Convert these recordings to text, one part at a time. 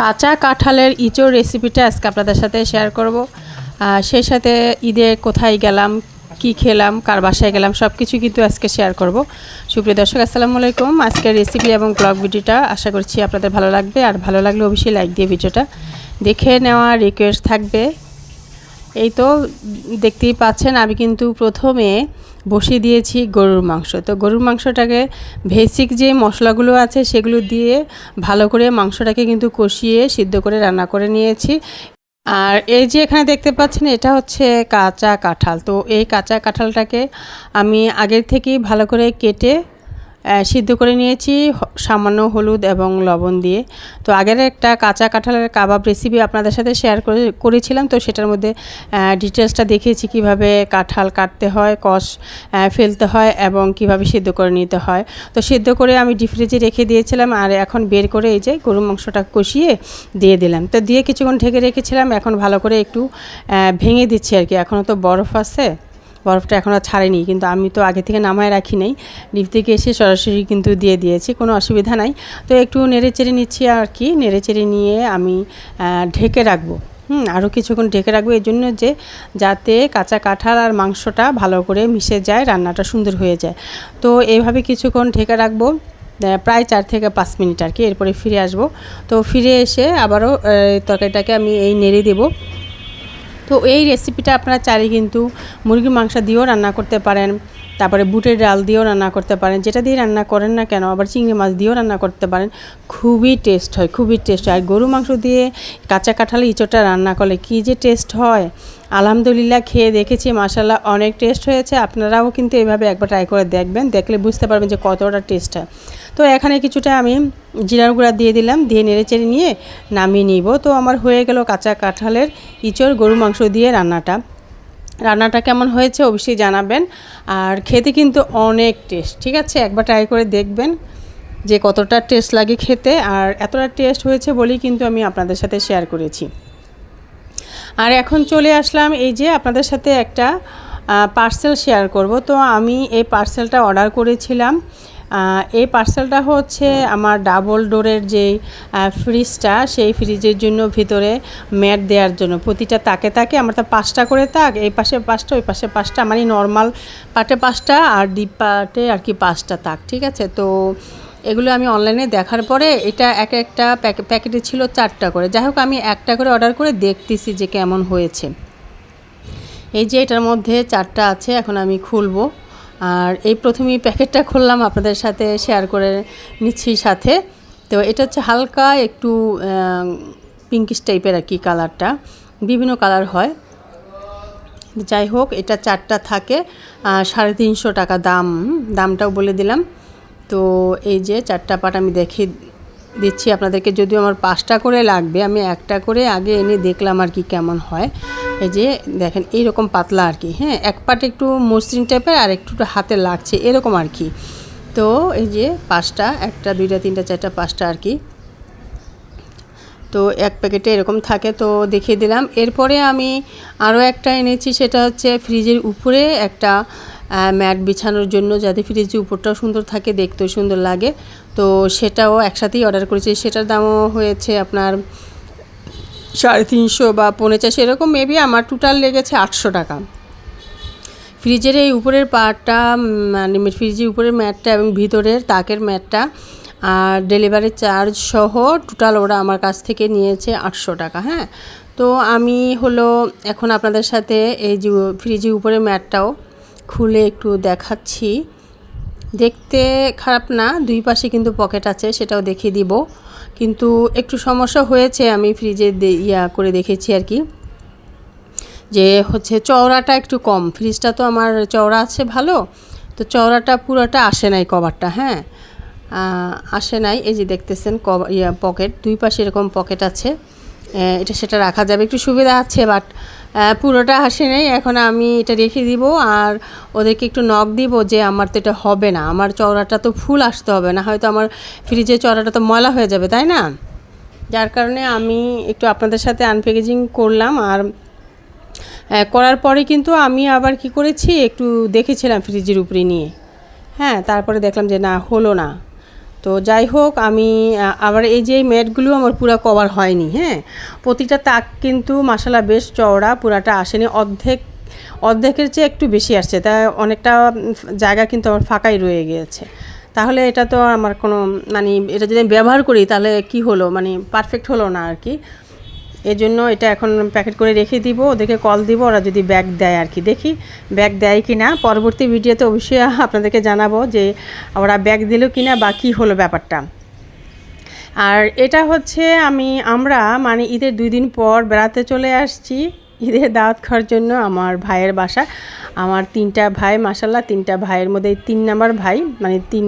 কাঁচা কাঁঠালের ইঁচড় রেসিপিটা আজকে আপনাদের সাথে শেয়ার করব। সেই সাথে ঈদে কোথায় গেলাম, কি খেলাম, কার বাসায় গেলাম সব কিছু কিন্তু আজকে শেয়ার করব। সুপ্রিয় দর্শক, আসসালামু আলাইকুম। আজকের রেসিপি এবং ব্লগ ভিডিওটা আশা করছি আপনাদের ভালো লাগবে। আর ভালো লাগলে অবশ্যই লাইক দিয়ে ভিডিওটা দেখে নেওয়া রিকোয়েস্ট থাকবে। এই তো, দেখতেই পাচ্ছেন, আমি কিন্তু প্রথমে বসিয়ে দিয়েছি গরুর মাংস। তো গরুর মাংসটাকে ভেসিক যে মশলাগুলো আছে সেগুলো দিয়ে ভালো করে মাংসটাকে কিন্তু কষিয়ে সিদ্ধ করে রান্না করে নিয়েছি। আর এই যে এখানে দেখতে পাচ্ছেন এটা হচ্ছে কাঁচা কাঁঠাল। তো এই কাঁচা কাঁঠালটাকে আমি আগের থেকেই ভালো করে কেটে সিদ্ধ করে নিয়েছি সামান্য হলুদ এবং লবণ দিয়ে। তো আগের একটা কাঁচা কাঁঠালের কাবাব রেসিপি আপনাদের সাথে শেয়ার করে, করেছিলাম, তো সেটার মধ্যে ডিটেলসটা দেখিয়েছি, কীভাবে কাঁঠাল কাটতে হয়, কষ ফেলতে হয় এবং কীভাবে সিদ্ধ করে নিতে হয়। তো সিদ্ধ করে আমি ডিপ ফ্রিজে রেখে দিয়েছিলাম, আর এখন বের করে এই যে গরু মাংসটা কষিয়ে দিয়ে দিলাম। তো দিয়ে কিছুক্ষণ ঢেকে রেখেছিলাম, এখন ভালো করে একটু ভেঙে দিচ্ছি আর কি। এখনও তো বরফ আছে। বরফটা এখনও ছাড়েনি, কিন্তু আমি তো আগে থেকে নামায় রাখি নাই। ডিপ থেকে এসে সরাসরি কিন্তু দিয়ে দিয়েছি, কোনো অসুবিধা নাই। তো একটু নেড়ে চেড়ে নিচ্ছি আর কি, নেড়ে চেড়ে নিয়ে আমি ঢেকে রাখব। হুম আরও কিছুক্ষণ ঢেকে রাখব, এই জন্য যে যাতে কাঁচা কাঁঠাল আর মাংসটা ভালো করে মিশে যায়, রান্নাটা সুন্দর হয়ে যায়। তো এইভাবে কিছুক্ষণ ঢেকে রাখব প্রায় চার থেকে পাঁচ মিনিট আর কি, এরপরে ফিরে আসব। তো ফিরে এসে আবারও তরকারিটাকে আমি এই নেড়ে দেবো। তো এই রেসিপিটা আপনারা চাইলে কিন্তু মুরগির মাংস দিয়েও রান্না করতে পারেন। তারপরে বুটের ডাল দিয়েও রান্না করতে পারেন। যেটা দিয়ে রান্না করেন না কেন, আবার চিংড়ি মাছ দিয়েও রান্না করতে পারেন। খুবই টেস্ট হয়, খুবই টেস্ট হয়। আর গরু মাংস দিয়ে কাঁচা কাঁঠাল ইঁচড়টা রান্না করলে কী যে টেস্ট হয়? আলহামদুলিল্লাহ, খেয়ে দেখেছি মাসাল্লাহ অনেক টেস্ট হয়েছে। আপনারাও কিন্তু এভাবে একবার ট্রাই করে দেখবেন। দেখলে বুঝতে পারবেন যে কতটা টেস্ট হয়। তো এখানে কিছুটা আমি জিরার গুঁড়া দিয়ে দিলাম, দিয়ে নেড়ে চেড়ে নিয়ে নামিয়ে নিব। তো আমার হয়ে গেল কাঁচা কাঁঠালের ইঁচড় গরু মাংস দিয়ে রান্নাটা। রান্নাটা কেমন হয়েছে অবশ্যই জানাবেন, আর খেতে কিন্তু অনেক টেস্ট ঠিক আছে? একবার ট্রাই করে দেখবেন যে কতটা টেস্ট লাগে খেতে, আর এতটা টেস্ট হয়েছে বলেই কিন্তু আমি আপনাদের সাথে শেয়ার করেছি। আর এখন চলে আসলাম এই যে আপনাদের সাথে একটা পার্সেল শেয়ার করব। তো আমি এই পার্সেলটা অর্ডার করেছিলাম এই পার্সেলটা হচ্ছে আমার ডাবল ডোরের যে ফ্রিজটা সেই ফ্রিজের জন্য ভিতরে ম্যাট দেওয়ার জন্য। প্রতিটা তাকে তাকে আমার তো পাঁচটা করে তাক, এই পাশে পাঁচটা, ওই পাশে পাঁচটা। আমারই নর্মাল পাটে পাঁচটা আর ডিপ পাটে আর কি পাঁচটা তাক, ঠিক আছে? তো এগুলো আমি অনলাইনে দেখার পরে এটা এক একটা প্যাকে- প্যাকেটে ছিল চারটা করে। যাই হোক, আমি একটা করে অর্ডার করে দেখতেছি যে কেমন হয়েছে। এই যে এটার মধ্যে চারটা আছে, এখন আমি খুলবো। আর এই প্রথমেই প্যাকেটটা খুললাম আপনাদের সাথে শেয়ার করে নিচ্ছি সাথে। তো এটা হচ্ছে হালকা একটু পিঙ্কিশ টাইপের আর কি কালারটা। বিভিন্ন কালার হয়। যাই হোক, এটা চারটা থাকে সাড়ে তিনশো টাকা দাম। দামটাও বলে দিলাম। তো এই যে চারটা পাট আমি দেখে দিচ্ছি আপনাদেরকে। যদিও আমার পাঁচটা করে লাগবে, আমি একটা করে আগে এনে দেখলাম আর কি কেমন হয়। এই যে দেখেন, এইরকম পাতলা আর কি হ্যাঁ? এক পাট একটু মসৃণ টাইপের আর একটু হাতে লাগছে, এরকম আর কি। তো এই যে পাঁচটা, একটা, দুইটা, তিনটা, চারটা, পাঁচটা আর কি। তো এক প্যাকেটে এরকম থাকে, তো দেখিয়ে দিলাম। এরপরে আমি আরও একটা এনেছি, সেটা হচ্ছে ফ্রিজের উপরে একটা ম্যাট বিছানোর জন্য যাতে ফ্রিজের উপরটাও সুন্দর থাকে, দেখতেও সুন্দর লাগে। তো সেটাও একসাথেই অর্ডার করেছি। সেটার দামও হয়েছে আপনার সাড়ে তিনশো বা পৌনে চারশো, এরকম মেবি আমার টোটাল লেগেছে আটশো টাকা। ফ্রিজের এই উপরের পার্টটা মানে ফ্রিজের উপরের ম্যাটটা এবং ভিতরের তাকের ম্যাটটা আর ডেলিভারি চার্জ সহ টোটাল ওরা আমার কাছ থেকে নিয়েছে আটশো টাকা হ্যাঁ। তো আমি হলো এখন আপনাদের সাথে এই যে ফ্রিজের উপরে ম্যাটটাও খুলে একটু দেখাচ্ছি। দেখতে খারাপ না, দুই পাশে কিন্তু পকেট আছে, সেটাও দেখিয়ে দিব। কিন্তু একটু সমস্যা হয়েছে, আমি ফ্রিজে ইয়া করে দেখেছি আর কি। যে হচ্ছে চওড়াটা একটু কম, ফ্রিজটা তো আমার চওড়া আছে ভালো, তো চওড়াটা পুরোটা আসে নাই কভারটা হ্যাঁ? আসে নাই, এই যে দেখতেছেন কভার, ইয়া পকেট, দুই পাশে এরকম পকেট আছে। এটা সেটা রাখা যাবে। একটু সুবিধা আছে বাট পুরোটা আসে নাই। এখন আমি এটা রেখে দিব, আর ওদেরকে একটু নখ দিব যে আমার তো এটা হবে না। আমার চওড়াটা তো ফুল আসতে হবে না, হয়তো আমার ফ্রিজের চওড়াটা তো ময়লা হয়ে যাবে, তাই না? যার কারণে আমি একটু আপনাদের সাথে আনপ্যাকেজিং করলাম, আর করার পরে কিন্তু আমি আবার কি করেছি, একটু দেখেছিলাম ফ্রিজের উপরে নিয়ে। হ্যাঁ তারপরে দেখলাম যে না, হলো না। তো যাই হোক, আমি আবার এই যে ম্যাটগুলো আমার পুরা কভার হয়নি হ্যাঁ? প্রতিটা তাক কিন্তু মশালা বেশ চওড়া, পুরাটা আসেনি, অর্ধেক, অর্ধেকের চেয়ে একটু বেশি আসছে। তা অনেকটা জায়গা কিন্তু আমার ফাঁকাই রয়ে গিয়েছে। তাহলে এটা তো আমার কোনো মানে এটা যদি আমি ব্যবহার করি, তাহলে কি হলো? মানে পারফেক্ট হলো না আর কি। এই জন্য এটা এখন প্যাকেট করে রেখে দিব, ওদেরকে কল দিব, ওরা যদি ব্যাগ দেয় আর কি। দেখি ব্যাগ দেয় কি না। পরবর্তী ভিডিওতে অবশ্যই আপনাদেরকে জানাব যে ওরা ব্যাগ দিল কি না বা কী হলো ব্যাপারটা। আর এটা হচ্ছে আমি, আমরা মানে ঈদের দুই দিন পর বেড়াতে চলে আসছি। ঈদের দাওয়াত খাওয়ার জন্য আমার ভাইয়ের বাসা। আমার তিনটা ভাই মাসাল্লাহ তিনটা ভাইয়ের মধ্যে তিন নাম্বার ভাই মানে তিন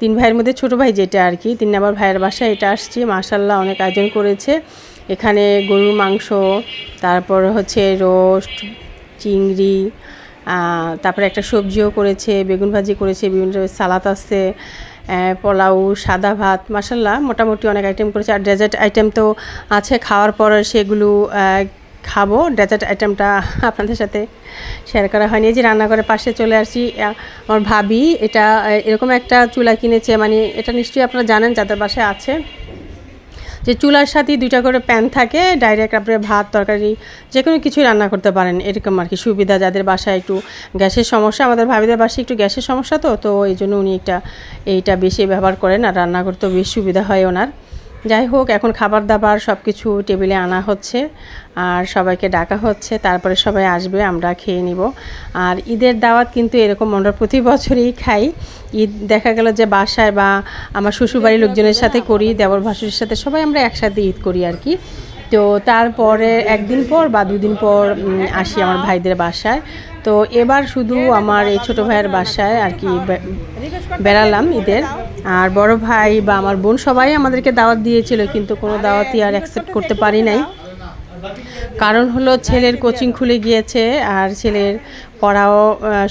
তিন ভাইয়ের মধ্যে ছোট ভাই যেটা আর কি, তিন নাম্বার ভাইয়ের বাসায় এটা আসছি। মাসাল্লাহ অনেক আয়োজন করেছে। এখানে গরুর মাংস, তারপর হচ্ছে রোস্ট, চিংড়ি তারপরে একটা সবজিও করেছে, বেগুন ভাজি করেছে, বিভিন্ন সালাদ আছে পোলাও, সাদা ভাত মাসাল্লাহ মোটামুটি অনেক আইটেম করেছে। আর ডেজার্ট আইটেম তো আছে, খাওয়ার পর সেগুলো খাব। ডেজার্ট আইটেমটা আপনাদের সাথে শেয়ার করা হয়নি। যে রান্নাঘরের পাশে চলে আসছি আমার ভাবি, এটা এরকম একটা চুলা কিনেছে মানে এটা নিশ্চয়ই আপনারা জানেন, যাদের বাসায় আছে। যে চুলার সাথে দুইটা করে প্যান থাকে ডাইরেক্ট আপনি ভাত, তরকারি যে কোনো কিছুই রান্না করতে পারেন। এরকম আর কি সুবিধা, যাদের বাসায় একটু গ্যাসের সমস্যা, আমাদের ভাবিদের বাসায় একটু গ্যাসের সমস্যা তো তো এই জন্য উনি একটা এইটা বেশি ব্যবহার করেন আর রান্না করতেও বেশ সুবিধা হয় ওনার। যাই হোক এখন খাবার দাবার সব কিছু টেবিলে আনা হচ্ছে আর সবাইকে ডাকা হচ্ছে। তারপরে সবাই আসবে আমরা খেয়ে নিব। আর ঈদের দাওয়াত কিন্তু এরকম আমরা প্রতি বছরই খাই। ঈদ দেখা গেল যে বাসায় বা আমার শ্বশুরবাড়ির লোকজনের সাথে করি দেবর ভাসুরের সাথে সবাই আমরা একসাথে ঈদ করি আর কি। তো তারপরে একদিন পর বা দুদিন পর আসি আমার ভাইদের বাসায়। তো এবার শুধু আমার এই ছোটো ভাইয়ের বাসায় আর কি বেড়ালাম ঈদের। আর বড় ভাই বা আমার বোন সবাই আমাদেরকে দাওয়াত দিয়েছিল, কিন্তু কোনো দাওয়াতই আর অ্যাকসেপ্ট করতে পারি নাই। কারণ হলো ছেলের কোচিং খুলে গিয়েছে, আর ছেলের পড়াও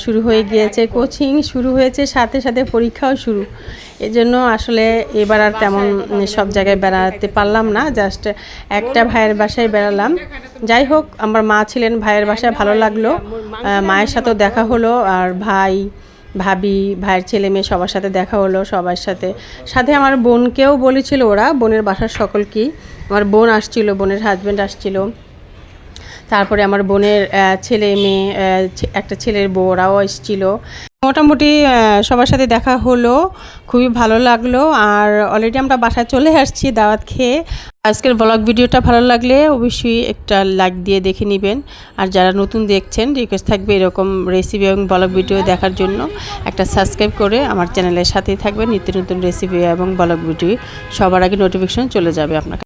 শুরু হয়ে গিয়েছে। কোচিং শুরু হয়েছে, সাথে সাথে পরীক্ষাও শুরু। এজন্য আসলে এবার আর তেমন সব জায়গায় বেড়াতে পারলাম না জাস্ট একটা ভাইয়ের বাসায় বেড়ালাম। যাই হোক, আমার মা ছিলেন, ভাইয়ের বাসায় ভালো লাগল। মায়ের সাথেও দেখা হলো, আর ভাই ভাবি, ভাইয়ের ছেলে মেয়ে সবার সাথে দেখা হলো, সবার সাথে। সাথে আমার বোনকেও বলেছিল ওরা, বোনের বাসার সকল কি। আমার বোন আসছিল, বোনের হাজব্যান্ড আসছিল। তারপরে আমার বোনের ছেলে মেয়ে একটা ছেলের বউরাও এসেছিল। মোটামুটি সবার সাথে দেখা হলো, খুবই ভালো লাগল, আর অলরেডি আমরা বাসায় চলে আসছি দাওয়াত খেয়ে। আজকের ব্লগ ভিডিওটা ভালো লাগলে অবশ্যই একটা লাইক দিয়ে দেখে নেবেন। আর যারা নতুন দেখছেন রিকোয়েস্ট থাকবে এরকম রেসিপি এবং ব্লগ ভিডিও দেখার জন্য। একটা সাবস্ক্রাইব করে আমার চ্যানেলের সাথেই থাকবেন। নিত্য নতুন রেসিপি এবং ব্লগ ভিডিও সবার আগে নোটিফিকেশন চলে যাবে আপনার কাছে।